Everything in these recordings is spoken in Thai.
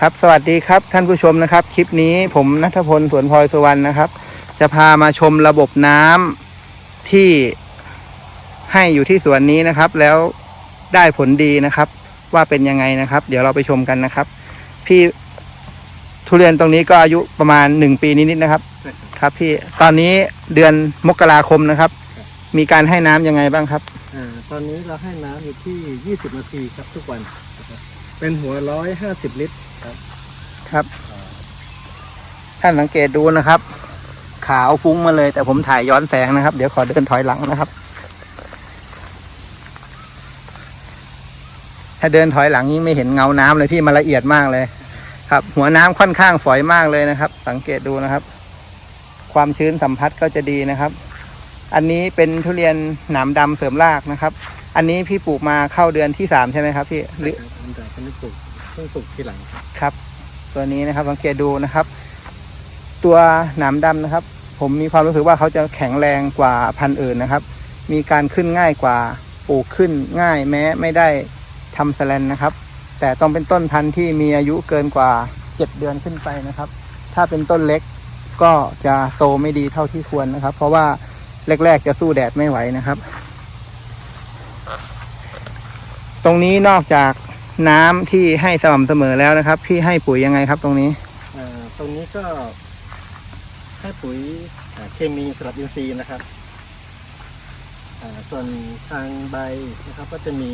ครับสวัสดีครับท่านผู้ชมนะครับ คลิปนี้ผมนัทพลสวนพลอยสุวรรณนะครับ จะพามาชมระบบน้ำที่ให้อยู่ที่สวนนี้นะครับ แล้วได้ผลดีนะครับ ว่าเป็นยังไงนะครับ เดี๋ยวเราไปชมกันนะครับ พี่ทุเรียนตรงนี้ก็อายุประมาณหนึ่งปีนิดๆนะครับ ครับ พี่ตอนนี้เดือนมกราคมนะครับ มีการให้น้ำยังไงบ้างครับอ่าตอนนี้เราให้น้ำอยู่ที่ 20 นาทีครับทุกวันนะครับเป็นหัว 150 ลิตร ครับ ท่านสังเกตดูนะครับ ขาวฟุ้งมาเลย แต่ผมถ่ายย้อนแสงนะครับ เดี๋ยวขอเดินถอยหลังนะครับ ถ้าเดินถอยหลังนี้ไม่เห็นเงาน้ำเลยพี่มันละเอียดมากเลย ครับ หัวน้ำค่อนข้างฝอยมากเลยนะครับ สังเกตดูนะครับ ความชื้นสัมผัสก็จะดีนะครับ อันนี้เป็นทุเรียนหนามดำเสริมรากนะครับ อันนี้พี่ปลูกมาเข้าเดือนที่สามใช่ไหมครับพี่หรือครับอันปลูกเพิ่งปลูกทีหลังครับครับ ตัวนี้นะครับสังเกตดูนะครับ ตัวหนามดำนะครับ ผมมีความรู้สึกว่าเขาจะแข็งแรงกว่าพันธุ์อื่นนะครับ มีการขึ้นง่ายกว่าปลูกขึ้นง่ายแม้ไม่ได้ทำแสแลนนะครับ แต่ต้องเป็นต้นพันธุ์ที่มีอายุเกินกว่าเจ็ดเดือนขึ้นไปนะครับ ถ้าเป็นต้นเล็กก็จะโตไม่ดีเท่าที่ควรนะครับ เพราะว่าแรกๆจะสู้แดดไม่ไหวนะครับ ตรงนี้นอกจาก น้ำที่ให้สม่ำเสมอแล้วนะครับ พี่ให้ปุ๋ยยังไงครับตรงนี้อ่าตรงนี้ก็ให้ปุ๋ยอ่าเคมีสำหรับอินทรีย์นะครับอ่าส่วนทางใบนะครับก็จะมี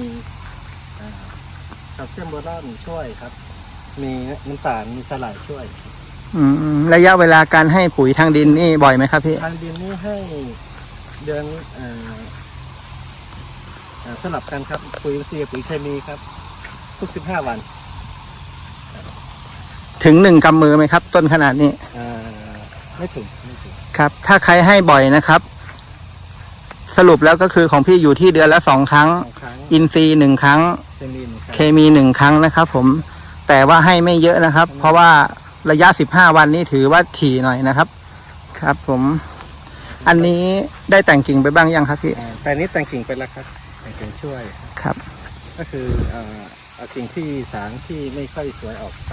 อ่าแคลเซียมโบรอนช่วยครับ มีน้ำตาลมีสลายช่วยอืมระยะเวลาการให้ปุ๋ยทางดินนี่บ่อยไหมครับพี่ ทางดินนี่ให้เดือนอ่าอ่าสลับกันครับ ปุ๋ยอินทรีย์กับปุ๋ยเคมีครับ ทุกสิบห้าวันถึงหนึ่งกำมือไหมครับ ต้นขนาดนี้อ่าไม่ถึงไม่ถึงครับ ถ้าใครให้บ่อยนะครับ สรุปแล้วก็คือของพี่อยู่ที่เดือนละสองครั้ง สองครั้งอินซีย์หนึ่งครั้งเคมีหนึ่งครั้งเคมีหนึ่งครั้งนะครับ ผม แต่ว่าให้ไม่เยอะนะครับ เพราะว่าระยะสิบห้าวันนี้ถือว่าถี่หน่อยนะครับ ครับ ผม อันนี้ได้แต่งกิ่งไปบ้างยังครับพี่อ่าแต่นี้แต่งกิ่งไปแล้วครับแต่งกิ่งช่วย ครับ ก็คือเอ่อ เอากิ่งที่สางที่ไม่ค่อยสวยออกไป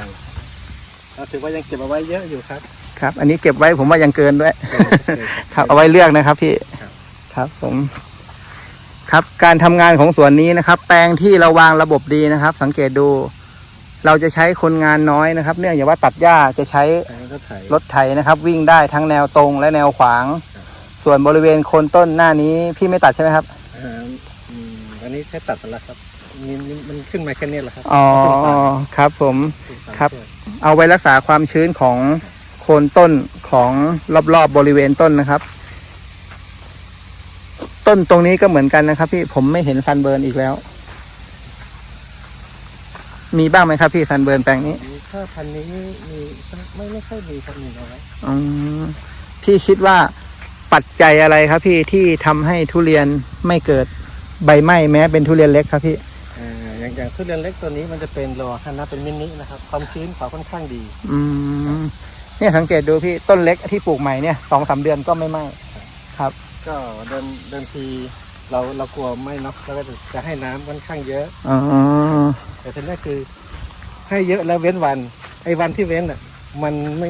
เราถือว่ายังเก็บเอาไว้เยอะอยู่ครับ ครับ อันนี้เก็บไว้ผมว่ายังเกินด้วยเออโอเคครับเอาไว้เลือกนะครับพี่ ครับครับผม ครับการทำงานของสวนนี้นะครับ แปลงที่เราวางระบบดีนะครับ สังเกตดู เราจะใช้คนงานน้อยนะครับ เนื่องจากว่าตัดหญ้าจะใช้ใช้รถไถรถไถนะครับ วิ่งได้ทั้งแนวตรงและแนวขวาง ส่วนบริเวณโคนต้นหน้านี้พี่ไม่ตัดใช่ไหมครับอ่าอืมอันนี้ใช้ตัดไปแล้วครับ มีมีมันขึ้นมาแค่นี้แหละครับอ๋อครับผมขึ้นตามครับช่วยเอาไว้รักษาความชื้นของโคนต้นของรอบๆบริเวณต้นนะครับ ต้นตรงนี้ก็เหมือนกันนะครับ พี่ผมไม่เห็นซันเบิร์นอีกแล้ว มีบ้างไหมครับพี่ซันเบิร์นแปลงนี้มีถ้าพันธุ์นี้มีไม่ไม่ค่อยมีครับมีน้อยอืมพี่คิดว่าปัจจัยอะไรครับพี่ที่ทำให้ทุเรียนไม่เกิดใบไหม้แม้เป็นทุเรียนเล็กครับพี่ อ่าอย่างอย่างทุเรียนเล็กตัวนี้มันจะเป็นรอฮันนะเป็นมินินะครับ ความชื้นเขาค่อนข้างดี อืมเนี่ยสังเกตดูพี่ต้นเล็กที่ปลูกใหม่เนี่ยสองสามเดือนก็ไม่ไหม้ครับ ก็เดินเดินทีเราเรากลัวไม่เนาะเราก็จะจะให้น้ำค่อนข้างเยอะ อ๋อแต่ทีนี้คือ ให้เยอะแล้วเว้นวัน ไอ้วันที่เว้นอะ มันไม่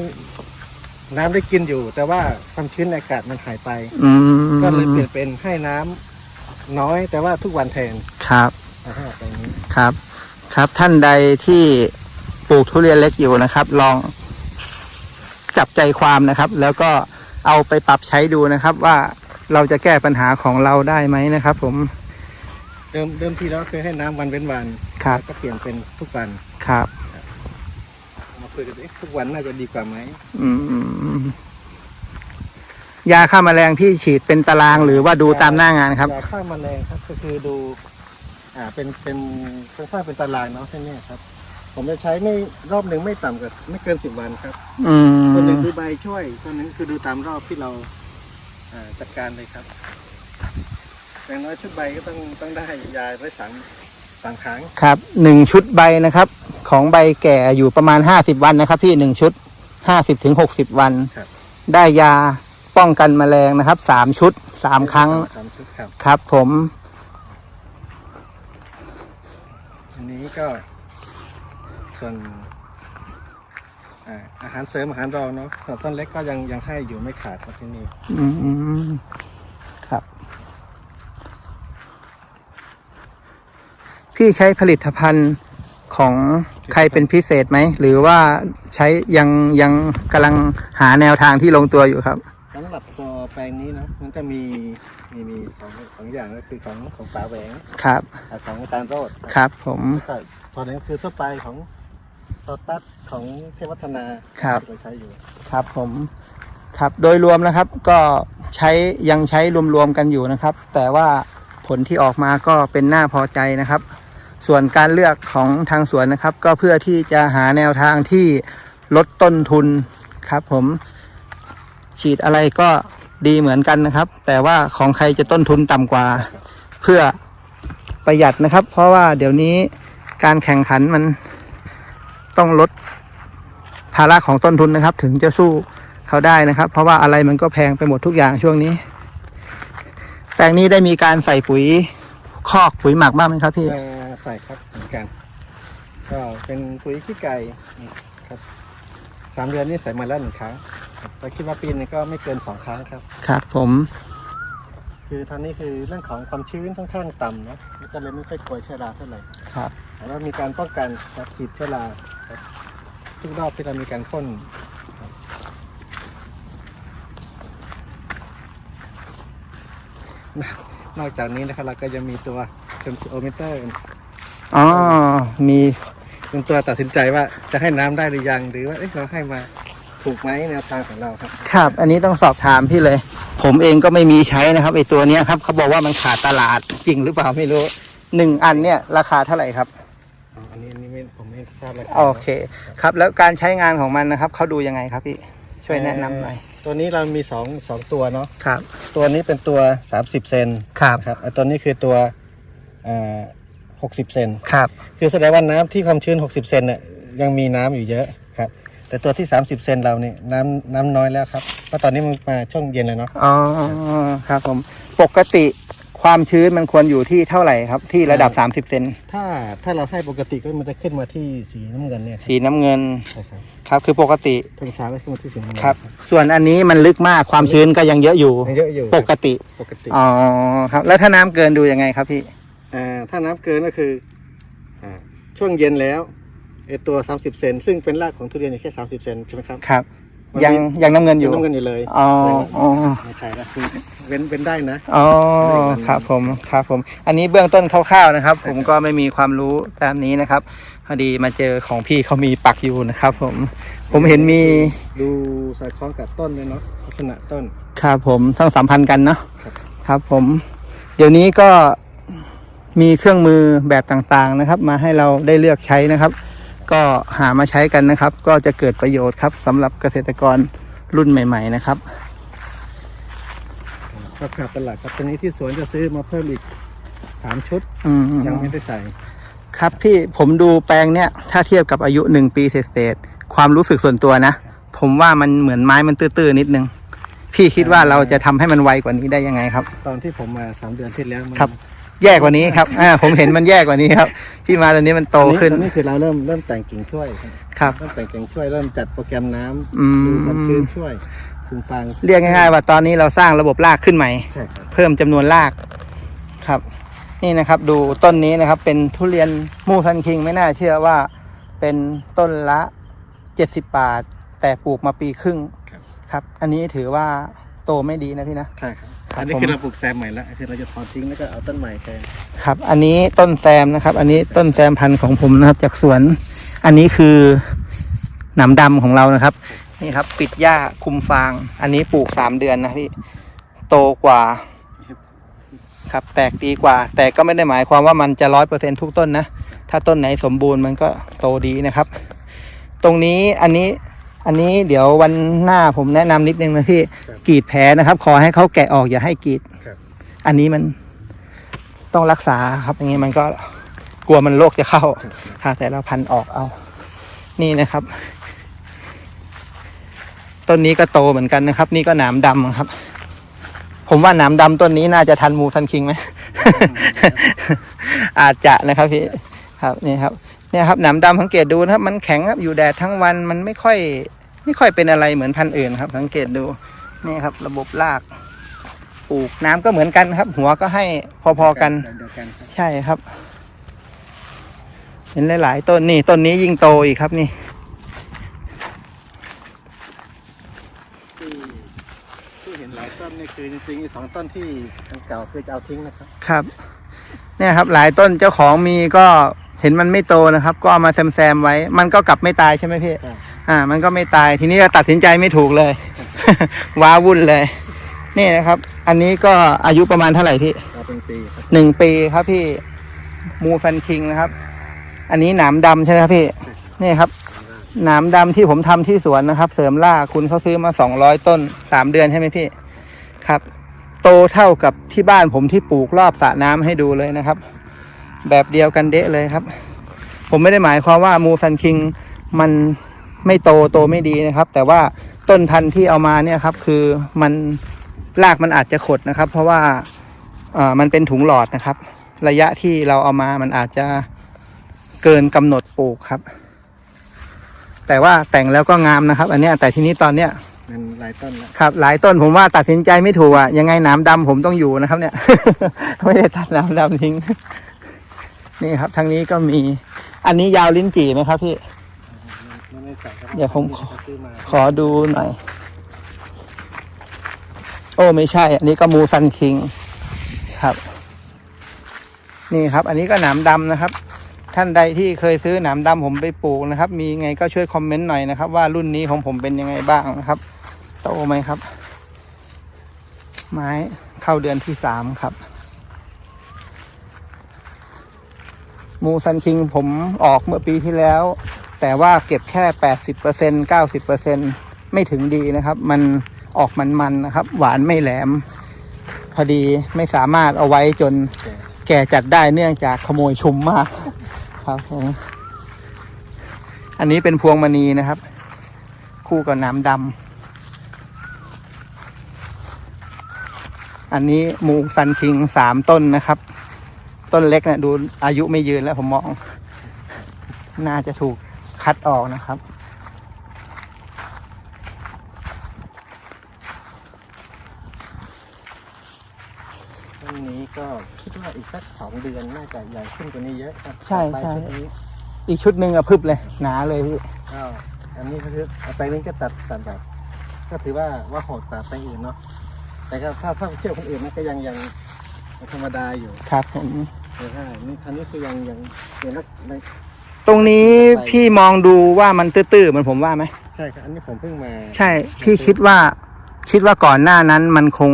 น้ำได้กินอยู่ แต่ว่าความชื้นในอากาศมันหายไป อืมก็เลยเปลี่ยนเป็นให้น้ำน้อยแต่ว่าทุกวันแทนครับเอาให้ออกไปนี้ ครับ ครับท่านใดที่ปลูกทุเรียนเล็กอยู่นะครับ ลองจับใจความนะครับ แล้วก็เอาไปปรับใช้ดูนะครับ ว่าเราจะแก้ปัญหาของเราได้ไหมนะครับ ผมเดิมเดิมทีแล้วเคยให้น้ำวันเว้นวันครับแล้วก็เปลี่ยนเป็นทุกวันครับมาคุยกันเอ๊ะทุกวันน่าจะดีกว่าไหมอืมยาฆ่าแมลงพี่ฉีดเป็นตารางหรือว่าดูตามหน้างานครับยาฆ่าแมลงครับก็คือดู อ่าเป็นเป็นค่อนข้างเป็นตารางเนาะใช่ไหมครับ ผมจะใช้ไม่รอบหนึ่งไม่ต่ำกว่าไม่เกินสิบวันครับอืส่วนหนึ่งมคือใบช่วยส่วนหนึ่งคือดูตามรอบที่เราอ่าจัดการเลยครับอย่างน้อยชุดใบก็ต้องต้องได้ยาไว้สามสามครั้งครับหนึ่งชุดใบนะครับ ของใบแก่อยู่ประมาณห้าสิบวันนะครับ พี่หนึ่งชุดห้าสิบถึงหกสิบวัน ครับได้ยาป้องกันแมลงนะครับสามชุดสามครั้ง สามชุดครับ ครับผม อันนี้ ก็ ส่วนอ่าอาหารเสริมอาหารรองเนาะส่วนต้นเล็กก็ยังยังให้อยู่ไม่ขาดครับที่นี่อืมครับ พี่ใช้ผลิตภัณฑ์ของใครเป็นพิเศษไหม หรือว่าใช้ยังยังกำลังหาแนวทางที่ลงตัวอยู่ครับสำหรับตัวแปลงนี้เนาะมันจะมี มีมีสองสองอย่างก็คือของของป๋าแหวงครับกับของอาจารย์โรดครับผมแล้วก็ตอนนี้ก็คือทั่วไปของโซตัสของเทพวัฒนาครับ ที่เราใช้อยู่ ครับผมครับโดยรวมนะครับก็ใช้ยังใช้รวมๆกันอยู่นะครับ แต่ว่าผลที่ออกมาก็เป็นน่าพอใจนะครับ ส่วนการเลือกของทางสวนนะครับ ก็เพื่อที่จะหาแนวทางที่ลดต้นทุนครับ ผมฉีดอะไรก็ ดีเหมือนกันนะครับ แต่ว่าของใครจะต้นทุนต่ำกว่า เพื่อประหยัดนะครับ เพราะว่าเดี๋ยวนี้การแข่งขันมันต้องลดภาระของต้นทุนนะครับ ถึงจะสู้เขาได้นะครับ เพราะว่าอะไรมันก็แพงไปหมดทุกอย่างช่วงนี้ แปลงนี้ได้มีการใส่ปุ๋ยคอกปุ๋ยหมักบ้างไหมครับพี่ใส่ครับเหมือนกัน ก็เป็นปุ๋ยขี้ไก่ครับสามเดือนนี่ใส่มาแล้วหนึ่งครั้ง ครับแต่คิดว่าปีนึงก็ไม่เกินสองครั้งครับ ครับผม คือทางนี้คือเรื่องของความชื้นค่อนข้างต่ำเนอะก็เลยไม่ค่อยกลัวเชื้อราเท่าไหร่ครับ แต่ว่ามีการป้องกันครับฉีดเชื้อราครับทุกรอบที่เรามีการพ่นครับนอกจากนี้นะครับเราก็ยังมีตัวเทมซิโอเมเตอร์อ๋อ มีเป็นตัวตัดสินใจว่าจะให้น้ำได้หรือยังหรือว่าเอ๊ะเราให้มา ถูกไหมแนวทางของเราครับ ครับ อันนี้ต้องสอบถามพี่เลย ผมเองก็ไม่มีใช้นะครับไอตัวเนี้ยครับเขาบอกว่ามันขาดตลาดจริงหรือเปล่าไม่รู้หนึ่งอันเนี่ยราคาเท่าไหร่ครับอ๋ออันนี้อันนี้ไม่ผมไม่ทราบเลยโอเค ครับแล้วการใช้งานของมันนะครับเขาดูยังไงครับพี่ช่วยแนะนำหน่อยตัวนี้เรามีสองสองตัวเนาะครับ ตัวนี้เป็นตัว 30 เซนครับครับไอ้ตัวนี้คือตัวหกสิบเซนครับ คือแสดงว่าน้ำที่ความชื้น 60 เซนเนี่ยยังมีน้ำอยู่เยอะครับ แต่ตัวที่ 30 เซนเราเนี่ยน้ำน้ำน้อยแล้วครับเพราะตอนนี้มันมาช่วงเย็นเลยเนาะอ๋อครับผมปกติความชื้นมันควรอยู่ที่เท่าไหร่ครับ ที่ระดับ 30 เซนถ้าถ้าเราให้ปกติก็มันจะขึ้นมาที่สีน้ำเงินเนี่ยครับสีน้ำเงินใช่ครับครับคือปกติช่วงเช้าก็ขึ้นมาที่สีน้ำเงินครับ ส่วนอันนี้มันลึกมากความชื้นก็ยังเยอะอยู่ยังเยอะอยู่ปกติปกติอ๋อครับ แล้วถ้าน้ำเกินดูยังไงครับพี่อ่าถ้าน้ำเกินก็คืออ่าช่วงเย็นแล้ว ไอตัว 30 เซนซึ่งเป็นรากของทุเรียนอยู่แค่ 30 เซนใช่ไหมครับ ครับ มันยังมี ยังน้ำเงินอยู่ น้ำเงินอยู่เลยอ๋ออ๋อไม่ใช่ละคือเว้นเว้นได้นะ อ๋อครับผมครับผม อันนี้เบื้องต้นคร่าวๆนะครับ ผมก็ไม่มีความรู้ตามนี้นะครับ พอดีมาเจอของพี่เขามีปักอยู่นะครับ ผม ผมเห็นมีดูสอดคล้องกับต้นเลยเนาะลักษณะต้น ครับผมต้องสัมพันธ์กันเนาะครับ ครับผม เดี๋ยวนี้ก็มีเครื่องมือแบบต่างๆนะครับ มาให้เราได้เลือกใช้นะครับ ก็หามาใช้กันนะครับ ก็จะเกิดประโยชน์ครับสำหรับเกษตรกรรุ่นใหม่ ๆ นะครับก็ขาดตลาดครับตอนนี้ที่สวนจะซื้อมาเพิ่มอีกสามชุดอืมยังไม่ได้ใส่ ครับพี่ผมดูแปลงเนี้ยถ้าเทียบกับอายุหนึ่งปีเศษๆความรู้สึกส่วนตัวนะ ผมว่ามันเหมือนไม้มันตื้อๆนิดนึง พี่คิดว่าเราจะทำให้มันไวกว่านี้ได้ยังไงครับ ตอนที่ผมมาสามเดือนที่แล้วมันครับ แย่กว่านี้ครับ อ่า ผมเห็นมันแย่กว่านี้ครับ พี่มาตอนนี้มันโตอัขึ้นอันนี้คือเราเริ่มเริ่มแต่งกิ่งช่วยครับครับเริ่มแต่งกิ่งช่วยเริ่มจัดโปรแกรมน้ำอืมดูความชื้นช่วยคุมฟังเรียกง่ายๆว่าตอนนี้เราสร้างระบบรากขึ้นใหม่ใช่ครับเพิ่มจำนวนรากครับ นี่นะครับดูต้นนี้นะครับ เป็นทุเรียนมูซันคิงไม่น่าเชื่อว่าเป็นต้นละเจ็ดสิบบาท แต่ปลูกมาปีครึ่งครับครับอันนี้ถือว่าโตไม่ดีนะพี่นะใช่ครับครับ อันนี้ผมคือเราปลูกแซมใหม่แล้วคือเราจะถอนทิ้งแล้วก็เอาต้นใหม่แทนครับ อันนี้ต้นแซมนะครับ อันนี้ต้นแซมพันธุ์ของผมนะครับ จากสวน อันนี้คือหนามดำของเรานะครับ นี่ครับ ปิดหญ้าคุมฟาง อันนี้ปลูกสามเดือนนะพี่ โตกว่า ครับ แตกดีกว่า แต่ก็ไม่ได้หมายความว่ามันจะร้อยเปอร์เซ็นทุกต้นนะ ถ้าต้นไหนสมบูรณ์มันก็โตดีนะครับ ตรงนี้อันนี้ อันนี้เดี๋ยววันหน้าผมแนะนำนิดนึงนะพี่กรีดแผลนะครับ ขอให้เขาแกะออกอย่าให้กรีดครับอันนี้มันต้องรักษาครับอย่างนี้มันก็กลัวมันโรคจะเข้าค่ะแต่เราพันออกเอา นี่นะครับต้นนี้ก็โตเหมือนกันนะครับ นี่ก็หนามดำครับ ผมว่าหนามดำต้นนี้น่าจะทันมูซันคิงไหมอาจจะนะครับพี่ครับนี่ครับ เนี่ยครับหนามดำสังเกตดูนะครับ มันแข็งครับอยู่แดดทั้งวันมันไม่ค่อย ไม่ค่อยเป็นอะไรเหมือนพันธุ์อื่นครับ สังเกตดูนี่ครับ ระบบรากปลูกน้ำก็เหมือนกันครับ หัวก็ให้พอๆกันเดียวกันครับใช่ครับ เห็นหลายๆต้นนี่ต้นนี้ยิ่งโตอีกครับนี่ที่ที่เห็นหลายต้นนี่คือจริงๆอีกสองต้นที่อันเก่าคือจะเอาทิ้งนะครับครับ เนี่ยครับ หลายต้นเจ้าของมีก็ เห็นมันไม่โตนะครับ ก็เอามาแซมๆไว้ มันก็กลับไม่ตายใช่ไหมพี่ครับอ่า มันก็ไม่ตายทีนี้ก็ตัดสินใจไม่ถูกเลย ว้าวุ่นเลย นี่นะครับ อันนี้ก็อายุประมาณเท่าไหร่พี่เอาเป็นปีครับหนึ่งปีครับพี่มูฟันคิงนะครับ อันนี้หนามดำใช่ไหมครับพี่นี่ครับหนามดำที่ผมทำที่สวนนะครับ เสริมล่าคุณเขาซื้อมาสองร้อยต้นสามเดือนใช่ไหมพี่ครับ โตเท่ากับที่บ้านผมที่ปลูกรอบสระน้ำให้ดูเลยนะครับ แบบเดียวกันเดะเลยครับ ผมไม่ได้หมายความว่ามูฟันคิงมันไม่โตโตไม่ดีนะครับ แต่ว่าต้นพันธุ์ที่เอามาเนี่ยครับ คือมันรากมันอาจจะขดนะครับ เพราะว่าเอ่อมันเป็นถุงหลอดนะครับ ระยะที่เราเอามามันอาจจะเกินกำหนดปลูกครับ แต่ว่าแต่งแล้วก็งามนะครับ อันเนี้ยแต่ทีนี้ตอนเนี้ยมันหลายต้นแล้วครับหลายต้นผมว่าตัดสินใจไม่ถูกอะยังไงหนามดำผมต้องอยู่นะครับ เนี่ย ไม่ได้ตัดหนามดำทิ้ง นี่ครับทางนี้ก็มี อันนี้ยาวลิ้นจี่ไหมครับพี่ ไม่ได้ใส่ครับเดี๋ยวผมขอเขาซื้อมาขอดูหน่อย โอ้ไม่ใช่ อันนี้ก็มูซันคิงครับ นี่ครับ อันนี้ก็หนามดำนะครับ ท่านใดที่เคยซื้อหนามดำผมไปปลูกนะครับ มีไงก็ช่วยคอมเมนต์หน่อยนะครับ ว่ารุ่นนี้ของผมเป็นยังไงบ้างนะครับโตไหมครับ ไม้เข้าเดือนที่สามครับ มูซันคิงผมออกเมื่อปีที่แล้ว แต่ว่าเก็บแค่แปดสิบเปอร์เซ็นเก้าสิบเปอร์เซ็นไม่ถึงดีนะครับ มันออกมันๆนะครับ หวานไม่แหลม พอดีไม่สามารถเอาไว้จนแก่แก่จัดได้เนื่องจากขโมยชุมมาก ครับผมอันนี้เป็นพวงมณีนะครับ คู่กับน้ำดำอันนี้มูซันคิงสามต้นนะครับ ต้นเล็กเนะี่ยดูอายุไม่ยืนแล้วผมมอง น่าจะถูกคัดออกนะครับ ต้นนี้ก็คิดว่าอีกสักสองเดือนน่าจะใหญ่ขึ้นกว่านี้เยอะครับใช่ใบใช่ชุดนี้อีกชุดหนึ่งอะพึบเลย หนาเลยพี่ ก็อันนี้ก็คือเอาไปนี้ก็ตัดตัดแบบ ก็ถือว่าว่าโหดกว่าไปอื่นเนาะแต่ก็ถ้าถ้าเที่ยวคนอื่นนะก็ยังยังยัง ธรรมดาอยู่ครับผมแต่ถ้านี่คันนี้คือยังยังยังนักในตรงนี้พี่มองดูว่ามันตื้อๆเหมือนผมว่าไหมใช่ครับอันนี้ผมเพิ่งมาใช่ พี่คิดว่า คิดว่าก่อนหน้านั้นมันคง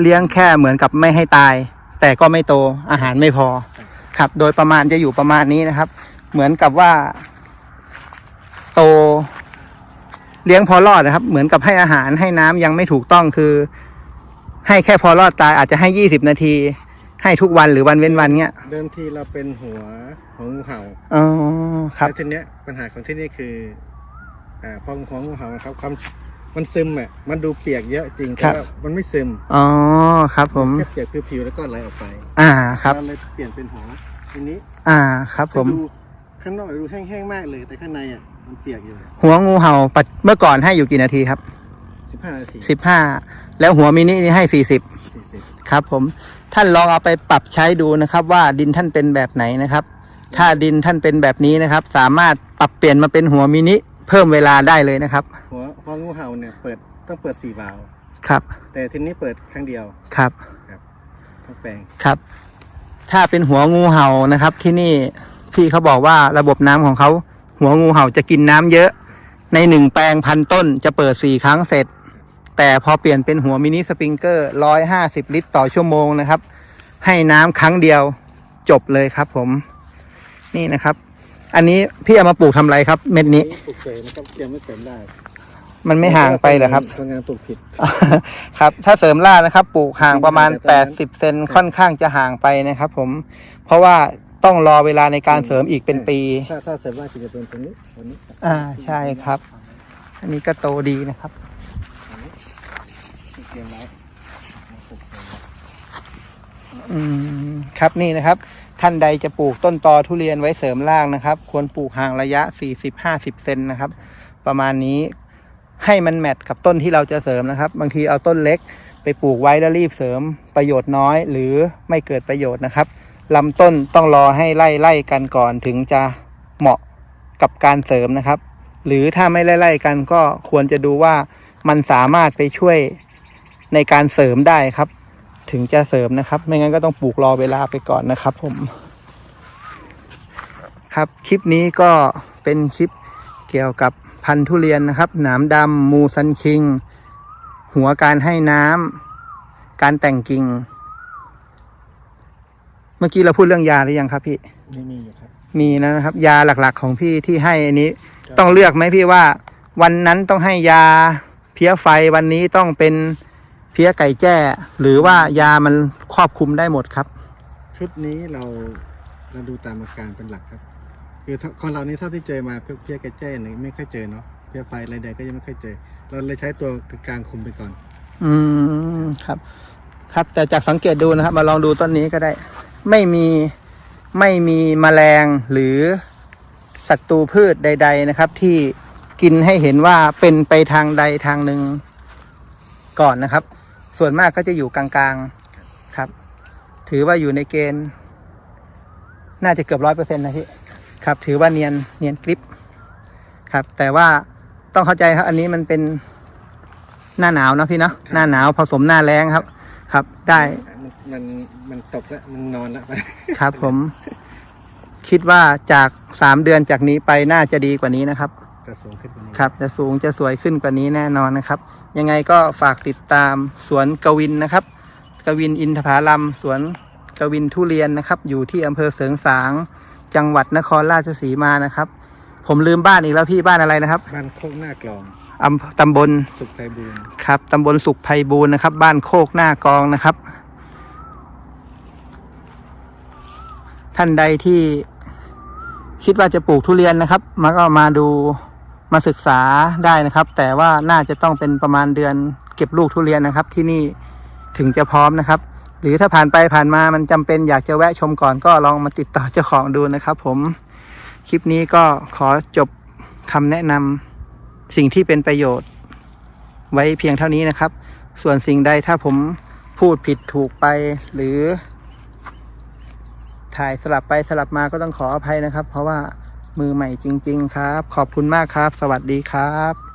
เลี้ยงแค่เหมือนกับไม่ให้ตาย แต่ก็ไม่โตอาหารไม่พอ ครับ โดยประมาณจะอยู่ประมาณนี้นะครับ เหมือนกับว่า โต เลี้ยงพอรอดนะครับ เหมือนกับให้อาหารให้น้ำยังไม่ถูกต้องคือ ให้แค่พอรอดตายอาจจะให้ยี่สิบนาที ให้ทุกวันหรือวันเว้นวันเงี้ยเดิมทีเราเป็นหัวหัวงูเห่าอ๋อครับแล้วทีเนี้ยปัญหาของที่นี่คืออ่าพอหัวงูเห่านะครับความมันซึมอะมันดูเปียกเยอะจริงครัแต่บว่ามันไม่ซึมอ๋อครับ ผมแค่เปียกผิวๆแล้วก็ไหลออกไป อ่าครับเราเลยเปลี่ยนเป็นหัวทีนี้ อ่าครับ ผมดูข้างนอกดูแห้งๆมากเลย แต่ข้างในอะมันเปียกอยู่หัวงูเห่าปัจเมื่อก่อนให้อยู่กี่นาทีครับ15นาทีสิบห้า แล้วหัวมินินี่ให้สี่สิบ40ครับผมท่านลองเอาไปปรับใช้ดูนะครับว่าดินท่านเป็นแบบไหนนะครับ ถ้าดินท่านเป็นแบบนี้นะครับ สามารถปรับเปลี่ยนมาเป็นหัวมินิเพิ่มเวลาได้เลยนะครับ หัวหัวงูเห่าเนี่ยเปิดต้องเปิด4วาล์วครับ แต่ทีนี้เปิดครั้งเดียวครับทั้งแปลงครับ ถ้าเป็นหัวงูเห่านะครับ ที่นี่พี่เขาบอกว่าระบบน้ำของเขาหัวงูเห่าจะกินน้ำเยอะ ในหนึ่งแปลงพันต้นจะเปิดสี่ครั้งเสร็จ แต่พอเปลี่ยนเป็นหัวมินิสปริงเกอร์ร้อยห้าสิบลิตร ต่อชั่วโมงนะครับ ให้น้ำครั้งเดียวจบเลยครับ ผม นี่นะครับ อันนี้พี่เอามาปลูกทำไรครับ เม็ดนี้ปลูกเสริมครับเตรียมไม่เสริมได้ มันไม่ห่างไปเหรอครับคนงานปลูกผิด ครับ ถ้าเสริมล่านะครับ ปลูกห่างประมาณประมาณ 80 เซนค่อนข้างจะห่างไปนะครับ ผม เพราะว่าต้องรอเวลาในการเสริมอีกเป็นปี ถ้าถ้าเสริมได้คือจะเป็นตัวนี้ตัวนี้ครับอ่าใช่ครับ อันนี้ก็โตดีนะครับ เตรียมไว้อืมครับนี่นะครับ ท่านใดจะปลูกต้นตอทุเรียนไว้เสริมรากนะครับ ควรปลูกห่างระยะ 40-50 เซนนะครับ ประมาณนี้ให้มันแมทกับต้นที่เราจะเสริมนะครับ บางทีเอาต้นเล็กไปปลูกไว้แล้วรีบเสริมประโยชน์น้อย หรือไม่เกิดประโยชน์นะครับลำต้นต้องรอให้ไล่ไล่กันก่อนถึงจะเหมาะกับการเสริมนะครับ หรือถ้าไม่ไล่ไล่กันก็ควรจะดูว่ามันสามารถไปช่วย ในการเสริมได้ครับ ถึงจะเสริมนะครับ ไม่งั้นก็ต้องปลูกรอเวลาไปก่อนนะครับ ผม ครับคลิปนี้ก็เป็นคลิปเกี่ยวกับพันธุ์ทุเรียนนะครับ หนามดำมูซันคิง หัวการให้น้ำการแต่งกิ่ง เมื่อกี้เราพูดเรื่องยาหรือยังครับพี่ไม่มีอยู่ครับ มีแล้วนะครับ ยาหลักๆของพี่ที่ให้อันนี้ครับต้องเลือกไหมพี่ว่า วันนั้นต้องให้ยาเพี้ยไฟวันนี้ต้องเป็น เพี้ยไก่แจ้ หรือว่ายามันครอบคลุมได้หมดครับ ชุดนี้เราเราดูตามอาการเป็นหลักครับ คือถ้าคนเรานี่เท่าที่เจอมาเพี้ยเพี้ยกระแจ้เนี่ยไม่ค่อยเจอเนาะเพี้ยไฟอะไรใดก็ยังไม่ค่อยเจอ เราเลยใช้ตัวกลางคุมไปก่อน อืมครับ ครับแต่จากสังเกตดูนะครับ มาลองดูต้นนี้ก็ได้ ไม่มีไม่มีแมลงหรือศัตรูพืชใด ๆนะครับ ที่กินให้เห็นว่าเป็นไปทางใดทางหนึ่งก่อนนะครับ ส่วนมากก็จะอยู่กลางๆครับ ถือว่าอยู่ในเกณฑ์ น่าจะเกือบร้อยเปอร์เซ็นต์นะพี่ครับ ถือว่าเนียนเนียนกริปครับ แต่ว่าต้องเข้าใจครับ อันนี้มันเป็นหน้าหนาวนะพี่เนาะครับหน้าหนาวผสมหน้าแรงครับ ครับ ได้มันมันมันตกแล้วมันนอนแล้วครับผม คิดว่าจากสามเดือนจากนี้ไปน่าจะดีกว่านี้นะครับ จะสูงขึ้นกว่านี้ครับ จะสูงจะสวยขึ้นกว่านี้แน่นอนนะครับ ยังไงก็ฝากติดตามสวนกวินนะครับ กวินอินทผลัมสวนกวินทุเรียนนะครับ อยู่ที่อำเภอเสริงสาง จังหวัดนครราชสีมานะครับ ผมลืมบ้านอีกแล้วพี่บ้านอะไรนะครับบ้านโคกหน้ากลองอำตำบลสุขไพบูรณ์ครับตำบลสุขไพบูรณ์นะครับ บ้านโคกหน้ากองนะครับ ท่านใดที่คิดว่าจะปลูกทุเรียนนะครับมาก็มาดู มาศึกษาได้นะครับ แต่ว่าน่าจะต้องเป็นประมาณเดือนเก็บลูกทุเรียนนะครับ ที่นี่ถึงจะพร้อมนะครับ หรือถ้าผ่านไปผ่านมามันจำเป็นอยากจะแวะชมก่อนก็ลองมาติดต่อเจ้าของดูนะครับ ผมคลิปนี้ก็ขอจบคำแนะนำสิ่งที่เป็นประโยชน์ ไว้เพียงเท่านี้นะครับ ส่วนสิ่งใดถ้าผมพูดผิดถูกไปหรือ ถ่ายสลับไปสลับมาก็ต้องขออภัยนะครับ เพราะว่า มือใหม่จริง ๆ ครับ ขอบคุณมากครับ สวัสดีครับ